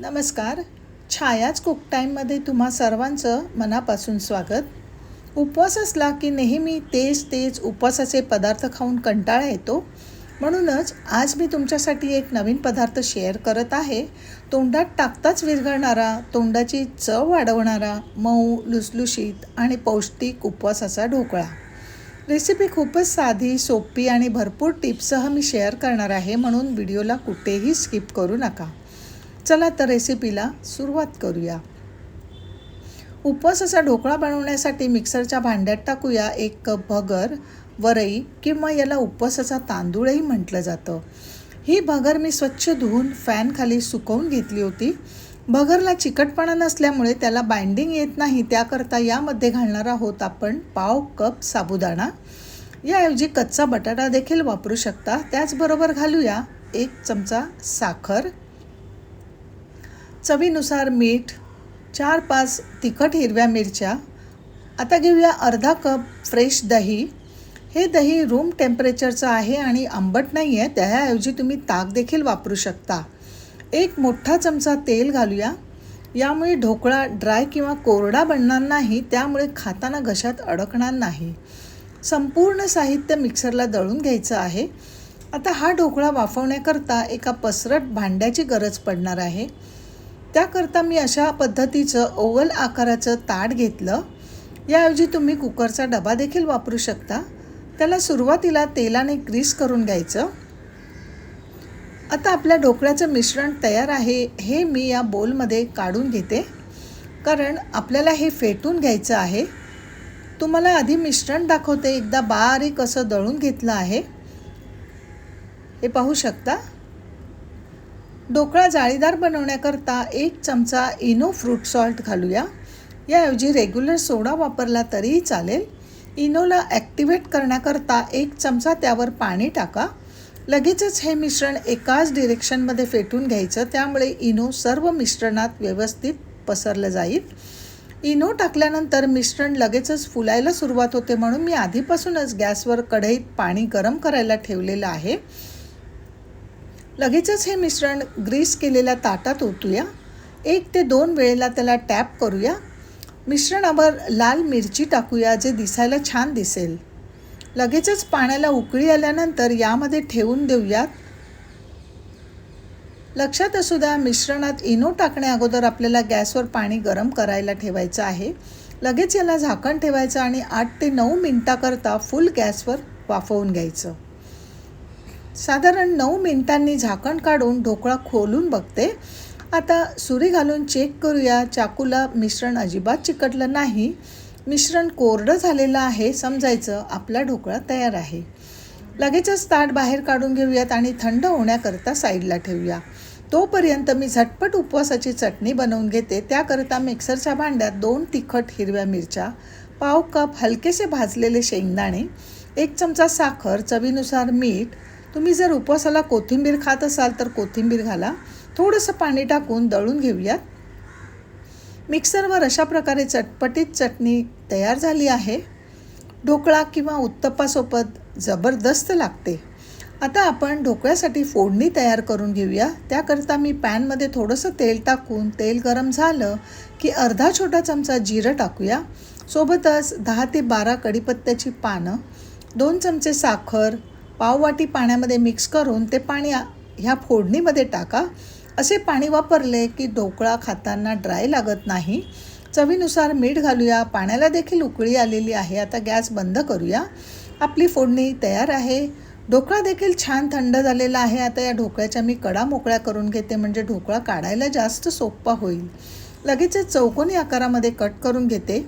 नमस्कार. छायाच कुक टाईममध्ये तुम्हा सर्वांचं मनापासून स्वागत. उपवास असला की नेहमी तेच तेच उपवासाचे पदार्थ खाऊन कंटाळा येतो. म्हणूनच आज मी तुमच्यासाठी एक नवीन पदार्थ शेअर करत आहे. तोंडात टाकताच विरघळणारा तोंडाची चव वाढवणारा मऊ लुसलुशीत आणि पौष्टिक उपवासाचा ढोकळा. रेसिपी खूपच साधी सोपी आणि भरपूर टिप्ससह मी शेअर करणार आहे म्हणून व्हिडिओला कुठेही स्किप करू नका. चला तर रेसिपीला सुरुवात करूया. उपवासाचा ढोकळा बनवण्यासाठी मिक्सरच्या भांड्यात टाकूया एक कप भगर वरई किंवा याला उपवासाचा तांदूळही म्हटलं जातं. ही भगर मी स्वच्छ धुवून फॅनखाली सुकवून घेतली होती. भगरला चिकटपणा नसल्यामुळे त्याला बाइंडिंग येत नाही. त्याकरता यामध्ये घालणार आहोत आपण पाव कप साबुदाणा. याऐवजी कच्चा बटाटा देखील वापरू शकता. त्याचबरोबर घालूया एक चमचा साखर. चवीनुसार मीठ चार पाच तिखट हिरव्या मिरच्या आता घेऊया अर्धा कप फ्रेश दही. हे दही रूम टेम्परेचरचं आहे आणि आंबट नाही आहे त्याऐवजी तुम्ही ताक देखील वापरू शकता. एक मोठा चमचा तेल घालूया. यामुळे ढोकळा ड्राय किंवा कोरडा बनणार नाही त्यामुळे खाताना घशात अडकणार नाही. संपूर्ण साहित्य मिक्सरला दळून घ्यायचं आहे. आता हा ढोकळा वाफवण्याकरता एका पसरट भांड्याची गरज पडणार आहे. त्याकरता मी अशा पद्धतीचं ओवल आकाराचं ताट घेतलं. याऐवजी तुम्ही कुकरचा डबा देखील वापरू शकता. त्याला सुरुवातीला तेलाने ग्रीस करून घ्यायचं. आता आपल्या ढोकळ्याचं मिश्रण तयार आहे हे मी या बोलमध्ये काढून घेते. कारण आपल्याला हे फेटून घ्यायचं आहे. तुम्हाला आधी मिश्रण दाखवते एकदा बारीक असं दळून घेतलं आहे. हे पाहू शकता? ढोकळा जाळीदार बनवण्याकरता एक चमचा इनो फ्रूट सॉल्ट घालूया. याऐवजी रेग्युलर सोडा वापरला तरीही चालेल. इनोला ॲक्टिवेट करण्याकरता एक चमचा त्यावर पाणी टाका. लगेचच हे मिश्रण एकाच डिरेक्शनमध्ये फेटून घ्यायचं त्यामुळे इनो सर्व मिश्रणात व्यवस्थित पसरलं जाईल. इनो टाकल्यानंतर मिश्रण लगेचच फुलायला सुरुवात होते म्हणून मी आधीपासूनच गॅसवर कढईत पाणी गरम करायला ठेवलेलं आहे. लगेचच हे मिश्रण ग्रीस केलेल्या ताटात ओतूया. एक ते दोन वेळेला त्याला टॅप करूया. मिश्रणावर लाल मिरची टाकूया जे दिसायला छान दिसेल. लगेचच पाण्याला उकळी आल्यानंतर यामध्ये ठेवून देऊयात लक्षात असू द्या मिश्रणात इनो टाकण्या अगोदर आपल्याला गॅसवर पाणी गरम करायला ठेवायचं आहे. लगेच याला झाकण ठेवायचं आणि आठ ते नऊ मिनटाकरता फुल गॅसवर वाफवून घ्यायचं. साधारण नऊ मिनिटांनी झाकण काढून ढोकळा खोलून बघते. आता सुरी घालून चेक करूया. चाकूला मिश्रण अजिबात चिकटलं नाही. मिश्रण कोरडं झालेलं आहे समजायचं. आपला ढोकळा तयार आहे. लगेचच ताट बाहेर काढून घेऊयात आणि थंड होण्याकरता साईडला ठेवूया. तोपर्यंत मी झटपट उपवासाची चटणी बनवून घेते. त्याकरता मिक्सरच्या भांड्यात दोन तिखट हिरव्या मिरच्या पाव कप हलकेसे भाजलेले शेंगदाणे एक चमचा साखर चवीनुसार मीठ तुम्ही जर उपवासाला कोथिंबीर खात असाल तर कोथिंबीर घाला. थोडंसं पाणी टाकून दळून घेऊयात. मिक्सरवर अशा प्रकारे चटपटीत चटणी तयार झाली आहे. ढोकळा किंवा उत्तप्पासोबत जबरदस्त लागते. आता आपण ढोकळ्यासाठी फोडणी तयार करून घेऊया. त्याकरता मी पॅनमध्ये थोडंसं तेल टाकून तेल गरम झालं की अर्धा छोटा चमचा जिरं टाकूया. सोबतच दहा ते बारा कढीपत्त्याची पानं दोन चमचे साखर पाववाटी पाण्यामध्ये मिक्स करून ते पाणी ह्या फोडणीमध्ये टाका. असे पाणी वापरले की ढोकळा खाताना ड्राय लागत नाही. चवीनुसार मीठ घालूया. पाण्याला देखील उकळी आलेली आहे. आता गॅस बंद करूया. आपली फोडणी तयार आहे. ढोकळा देखील छान थंड झालेला आहे. आता या ढोकळ्याच्या मी कडा मोकळ्या करून घेते. म्हणजे ढोकळा काढायला जास्त सोपा होईल. लगेचच चौकोनी आकारामध्ये कट करून घेते.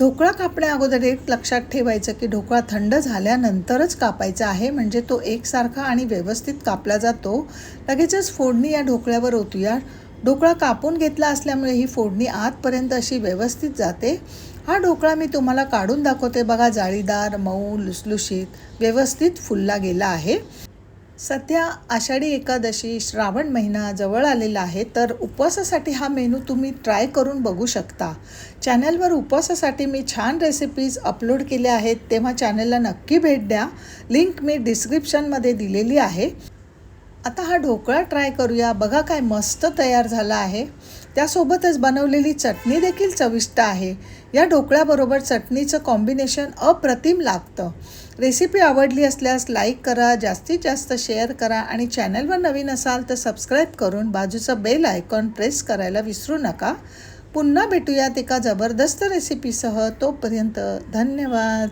ढोकळा कापण्या अगोदर एक लक्षात ठेवायचं की ढोकळा थंड झाल्यानंतरच कापायचा आहे. म्हणजे तो एकसारखा आणि व्यवस्थित कापला जातो. लगेचच फोडणी या ढोकळ्यावर ओतूया. ढोकळा कापून घेतला असल्यामुळे ही फोडणी आतपर्यंत अशी व्यवस्थित जाते. हा ढोकळा मी तुम्हाला काढून दाखवते. बघा जाळीदार मऊ लुसलुशीत व्यवस्थित फुलला गेला आहे. सध्या आषाढी एकादशी श्रावण महिना जवळ आलेला आहे तर उपवासासाठी हा मेनू तुम्ही ट्राय करून बघू शकता. चॅनलवर उपवासासाठी मी छान रेसिपीज अपलोड केल्या आहेत तेव्हा चॅनलला नक्की भेट द्या. लिंक मी डिस्क्रिप्शनमध्ये दिलेली आहे. आता हा ढोकळा ट्राय करूया. बघा काय मस्त तयार झाला आहे. त्यासोबतच बनवलेली चटणी देखील चविष्ट आहे. या ढोकळ्याबरोबर चटणीचं कॉम्बिनेशन अप्रतिम लागतं. रेसिपी आवडली असल्यास लाईक करा जास्तीत जास्त शेअर करा आणि चॅनलवर नवीन असाल तर सबस्क्राईब करून बाजूचं बेल आयकॉन प्रेस करायला विसरू नका. पुन्हा भेटूयात एका जबरदस्त रेसिपीसह तोपर्यंत धन्यवाद.